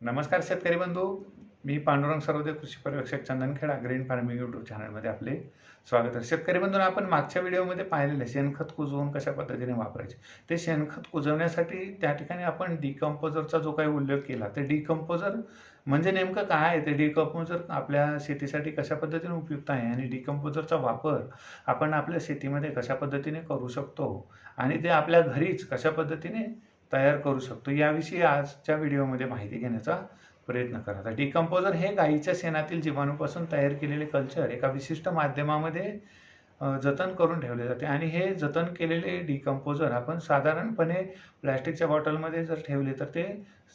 नमस्कार शेतकरी बंधू. मी पांडुरंग सर्वोदय कृषी पर्यवेक्षक चंदनखेडा ग्रीन फार्मिंग यूट्यूब चॅनलमध्ये आपले स्वागत आहे. शेतकरी बंधूंना आपण मागच्या व्हिडिओमध्ये पाहिलेलं आहे शेणखत कुजवून कशा पद्धतीने वापरायचे? ते शेणखत कुजवण्यासाठी त्या ठिकाणी आपण डिकम्पोजरचा जो काही उल्लेख केला ते डिकम्पोजर म्हणजे नेमकं काय आहे? ते डिकम्पोजर आपल्या शेतीसाठी कशा पद्धतीने उपयुक्त आहे? आणि डिकम्पोजरचा वापर आपण आपल्या शेतीमध्ये कशा पद्धतीने करू शकतो? आणि ते आपल्या घरीच कशा पद्धतीने तयार करू शकतो. याविषयी आजच्या व्हिडिओमध्ये माहिती घेण्याचा प्रयत्न करा. आता डिकम्पोजर हे गाईच्या शेणातील जीवाणूपासून तयार केलेले कल्चर एका विशिष्ट माध्यमामध्ये जतन करून ठेवले जाते. आणि हे जतन केलेले डिकम्पोजर आपण साधारणपणे प्लॅस्टिकच्या बॉटलमध्ये जर ठेवले तर ते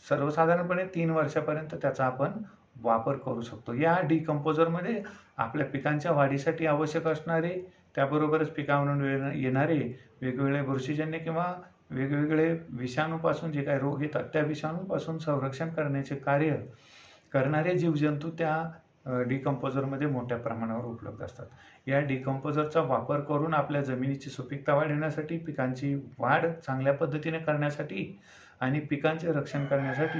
सर्वसाधारणपणे तीन वर्षापर्यंत त्याचा आपण वापर करू शकतो. या डिकम्पोजरमध्ये आपल्या पिकांच्या वाढीसाठी आवश्यक असणारे त्याबरोबरच पिकावरून येणारे वेगवेगळे बुरशीजन्य किंवा वेगवेगळे विषाणूपासून जे काही रोग येतात त्या विषाणूपासून संरक्षण करण्याचे कार्य करणारे जीवजंतू त्या डिकम्पोजरमध्ये मोठ्या प्रमाणावर उपलब्ध असतात. या डिकम्पोजरचा वापर करून आपल्या जमिनीची सुपीकता वाढवण्यासाठी पिकांची वाढ चांगल्या पद्धतीने करण्यासाठी आणि पिकांचे रक्षण करण्यासाठी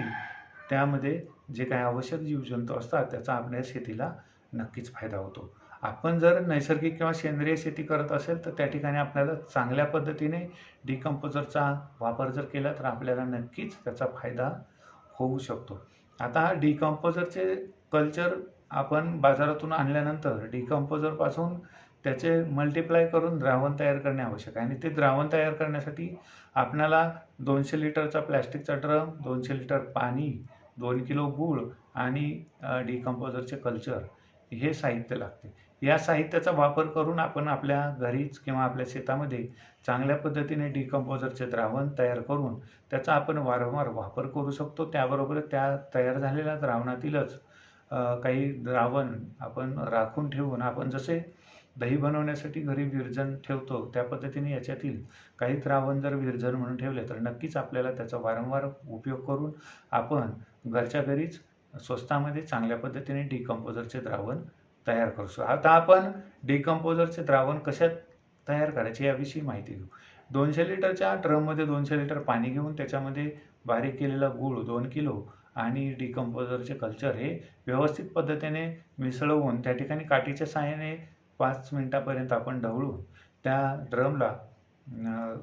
त्यामध्ये जे काही आवश्यक जीवजंतू असतात त्याचा आपल्या शेतीला नक्कीच फायदा होतो. आपण जर नैसर्गिक किंवा सेंद्रिय शेती करत असेल तर त्या ठिकाणी आपल्याला चांगल्या पद्धतीने डिकम्पोजरचा वापर जर केला तर आपल्याला नक्कीच त्याचा फायदा होऊ शकतो. आता हा डिकम्पोजरचे कल्चर आपण बाजारातून आणल्यानंतर डिकम्पोजरपासून त्याचे मल्टिप्लाय करून द्रावण तयार करणे आवश्यक आहे. आणि ते द्रावण तयार करण्यासाठी आपल्याला दोनशे लिटरचा प्लॅस्टिकचा ड्रम दोनशे लिटर पाणी दोन किलो गूळ आणि डिकम्पोजरचे कल्चर हे साहित्य लागते. या साहित्याचा वापर करून आपण आपल्या घरीच किंवा आपल्या शेतामध्ये चांगल्या पद्धतीने डिकम्पोजरचे द्रावण तयार करून त्याचा आपण वारंवार वापर करू शकतो. त्याबरोबर त्या तयार झालेल्या द्रावणातीलच काही द्रावण आपण राखून ठेवून आपण जसे दही बनवण्यासाठी घरी विरजन ठेवतो त्या पद्धतीने याच्यातील काही द्रावण जर विरजन म्हणून ठेवले तर नक्कीच आपल्याला त्याचा वारंवार उपयोग करून आपण घरच्या घरीच स्वस्तामध्ये चांगल्या पद्धतीने डिकम्पोजरचे द्रावण तयार करतो. आता आपण डिकम्पोजरचे द्रावण कशात तयार करायचे याविषयी माहिती घेऊ. दोनशे लिटरच्या ड्रममध्ये दोनशे लिटर पाणी घेऊन त्याच्यामध्ये बारीक केलेला गूळ दोन किलो आणि डिकम्पोजरचे कल्चर हे व्यवस्थित पद्धतीने मिसळवून त्या ठिकाणी काठीच्या सहाय्याने पाच मिनटापर्यंत आपण ढवळून त्या ड्रमला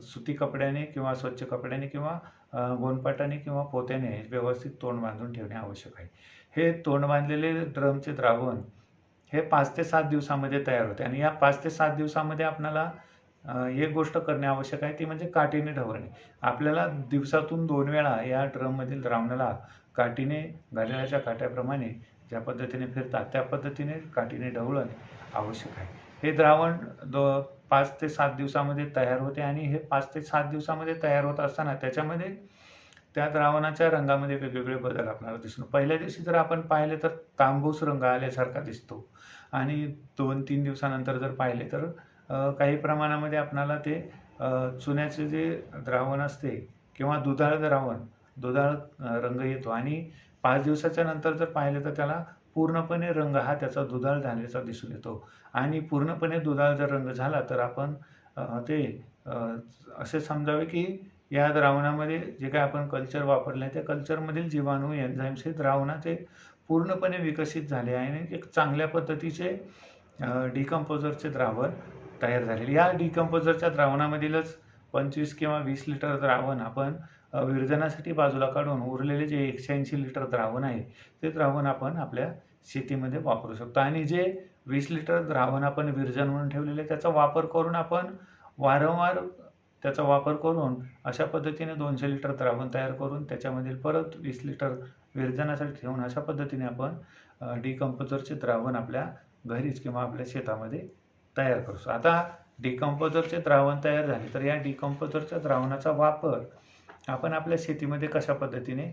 सुती कपड्याने किंवा स्वच्छ कपड्याने किंवा गोनपाटाने किंवा पोत्याने व्यवस्थित तोंड बांधून ठेवणे आवश्यक आहे. हे तोंड बांधलेले ड्रमचे द्रावण हे पाच ते सात दिवसामध्ये तयार होते. आणि या पाच ते सात दिवसामध्ये आपल्याला एक गोष्ट करणे आवश्यक आहे ती म्हणजे काठीने ढवळणे. आपल्याला दिवसातून दोन वेळा या ड्रममधील द्रावणाला काठीने घड्याळाच्या काट्याप्रमाणे ज्या पद्धतीने फिरतात त्या पद्धतीने काठीने ढवळणे आवश्यक आहे. हे द्रावण दो पाच ते सात दिवसामध्ये तयार होते आणि हे पाच ते सात दिवसामध्ये तयार होत असताना त्याच्यामध्ये त्या द्रावणाच्या रंगामध्ये वेगवेगळे बदल आपल्याला दिसून पहिल्या दिवशी जर आपण पाहिले तर तांबूस रंग आल्यासारखा दिसतो. आणि दोन तीन दिवसानंतर जर पाहिले तर काही प्रमाणामध्ये आपणाला ते चुन्याचे जे द्रावण असते किंवा दुधाळ द्रावण दुधाळ रंग येतो. आणि पाच दिवसाच्या नंतर जर पाहिले तर त्याला पूर्णपणे रंग हा त्याचा दुधाळ झाल्याचा दिसून येतो. आणि पूर्णपणे दुधाळ जर रंग झाला तर आपण ते असे समजावे की या द्रावणामध्ये जे काय आपण कल्चर वापरले आहे त्या कल्चरमधील जीवाणू एन्झाईम्स हे द्रावणाचे पूर्णपणे विकसित झाले आहे आणि एक चांगल्या पद्धतीचे डिकम्पोजरचे द्रावण तयार झालेले. या डिकम्पोजरच्या द्रावणामधीलच पंचवीस किंवा वीस लिटर द्रावण आपण विरजनासाठी बाजूला काढून उरलेले जे एकशे ऐंशी लिटर द्रावण आहे ते द्रावण आपण आपल्या शेतीमध्ये वापरू शकतो. आणि जे वीस लिटर द्रावण आपण विरजन म्हणून ठेवलेले आहे, त्याचा वापर करून आपण वारंवार त्याचा वापर करून अशा पद्धतीने दोनशे लिटर द्रावण तयार करून त्याच्यामधील परत वीस लिटर विरजनासाठी ठेवून अशा पद्धतीने आपण डिकम्पोजरचे द्रावण आपल्या घरीच किंवा आपल्या शेतामध्ये तयार करू शकतो आता डिकम्पोजरचे द्रावण तयार झाले तर या डिकम्पोजरच्या द्रावणाचा वापर आपण आपल्या शेतीमध्ये कशा पद्धतीने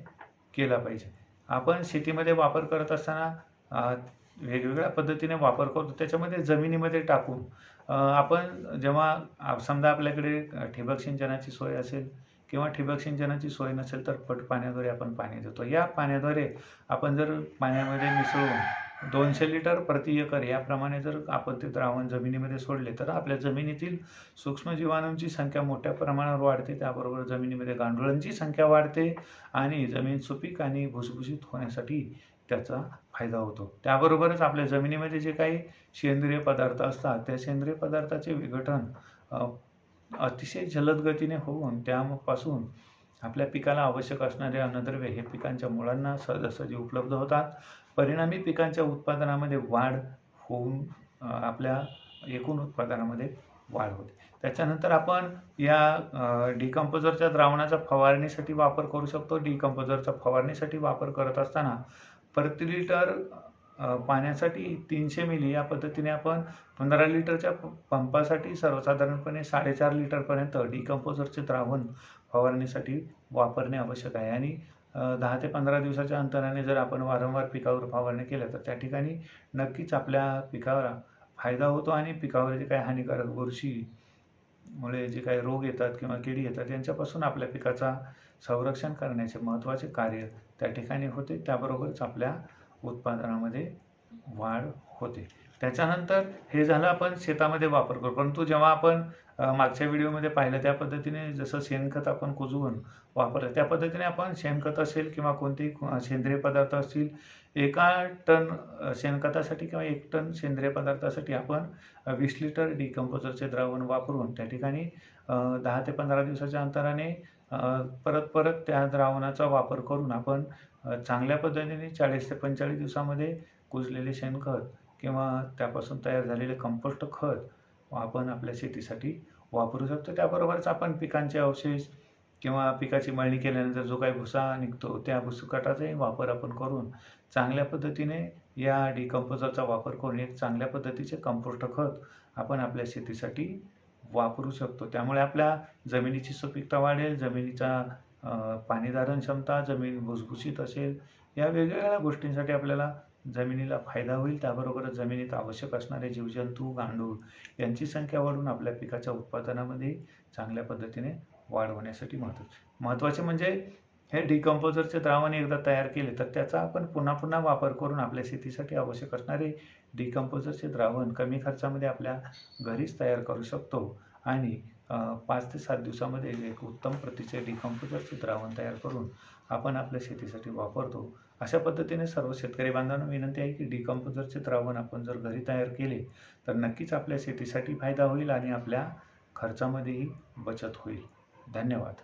केला पाहिजे? आपण शेतीमध्ये वापर करत असताना वेगवेगळ्या पद्धतीने वापर करतो त्याच्यामध्ये जमिनीमध्ये टाकून आपण जेव्हा समजा आपल्याकडे ठिबक सिंचनाची सोय असेल किंवा ठिबक सिंचनाची सोय नसेल तर पट पाण्याद्वारे आपण पाणी देतो. या पाण्याद्वारे आपण जर पाण्यामध्ये मिसळून दोनशे लिटर प्रति एकर याप्रमाणे जर आपण ते द्रावण जमिनीमध्ये सोडले तर आपल्या जमिनीतील सूक्ष्मजीवाणूंची संख्या मोठ्या प्रमाणावर वाढते त्याबरोबर जमिनीमध्ये गांडुळांची संख्या वाढते आणि जमीन सुपीक आणि भुसभुशीत होण्यासाठी त्याचा फायदा होतो. त्याबरोबरच आपल्या जमिनीमध्ये जे काही सेंद्रिय पदार्थ असतात त्या सेंद्रिय पदार्थाचे विघटन अतिशय जलद गतीने होऊन त्यापासून आपल्या पिकाला आवश्यक असणारे अन्नद्रव्य हे पिकांच्या मुळांना सहजासहजी उपलब्ध होतात. परिणामी पिकांच्या उत्पादनामध्ये वाढ होऊन आपल्या एकूण उत्पादनामध्ये वाढ होते. त्याच्यानंतर आपण या डिकम्पोजरच्या द्रावणाचा फवारणीसाठी वापर करू शकतो. डिकम्पोजरचा फवारणीसाठी वापर करत असताना प्रति लिटर पाण्यासाठी तीनशे मिली या पद्धतीने आपण पंधरा लिटरच्या प- पंपासाठी सर्वसाधारणपणे साडेचार लिटरपर्यंत डिकम्पोजरचे द्रावण फवारणीसाठी वापरणे आवश्यक आहे. आणि दहा ते पंधरा दिवसाच्या अंतराने जर आपण वारंवार पिकावर फवारणी केल्या तर त्या ठिकाणी नक्कीच आपल्या पिकावर फायदा होतो आणि पिकावर जे काही हानिकारक बुरशी मुळे जे काही रोग येतात किंवा किडी येतात यांच्यापासून आपल्या पिकाचा संरक्षण करण्याचे महत्त्वाचे कार्य त्या ठिकाणी होते. त्याबरोबरच आपल्या उत्पादनामध्ये वाढ होते. त्याच्यानंतर हे झालं आपण शेतामध्ये वापर करू. परंतु जेव्हा आपण मागच्या व्हिडिओमध्ये पाहिलं त्या पद्धतीने जसं शेणखत आपण कुजवून वापरलं त्या पद्धतीने आपण शेणखत असेल किंवा कोणतेही सेंद्रिय पदार्थ असतील एका टन शेणखतासाठी किंवा एक टन सेंद्रिय पदार्थासाठी आपण वीस लिटर डिकम्पोजरचे द्रावण वापरून त्या ठिकाणी दहा ते पंधरा दिवसाच्या अंतराने परत परत त्या द्रावणाचा वापर करून आपण चांगल्या पद्धतीने चाळीस ते पंचेचाळीस दिवसामध्ये कुजलेले शेणखत किंवा त्यापासून तयार झालेले कंपोस्ट खत आपण आपल्या शेतीसाठी वापरू शकतो. त्याबरोबरच आपण पिकांचे अवशेष किंवा पिकाची मळणी केल्यानंतर जो काही भुसा निघतो त्या भुसकटाचाही वापर आपण करून चांगल्या पद्धतीने या डिकम्पोजरचा वापर करून एक चांगल्या पद्धतीचे कंपोस्ट खत आपण आपल्या शेतीसाठी वापरू शकतो. त्यामुळे आपल्या जमिनीची सुपीकता वाढेल जमिनीचा पाणीधारण क्षमता जमीन भुसभुशीत असेल या वेगवेगळ्या गोष्टींसाठी आपल्याला जमिनीला फायदा होईल. त्याबरोबरच जमिनीत आवश्यक असणारे जीवजंतू गांडूळ यांची संख्या वाढून आपल्या पिकाच्या उत्पादनामध्ये चांगल्या पद्धतीने वाढ होण्यासाठी महत्त्वाचे महत्त्वाचे म्हणजे हे डिकम्पोजरचे द्रावण एकदा तयार केले तर त्याचा आपण पुन्हा पुन्हा वापर करून आपल्या शेतीसाठी आवश्यक असणारे डिकम्पोजरचे द्रावण कमी खर्चामध्ये आपल्या घरीच तयार करू शकतो. आणि पाच ते सात दिवसामध्ये एक उत्तम प्रतीचे डिकम्पोजरचे द्रावण तयार करून आपण आपल्या शेतीसाठी वापरतो. अशा पद्धतीने सर्व शेतकरी बांधवांना विनंती आहे की डिकम्पोजरचे द्रावण आपण जर घरी तयार केले तर नक्कीच आपल्या शेतीसाठी फायदा होईल आणि आपल्या खर्चामध्येही बचत होईल. धन्यवाद.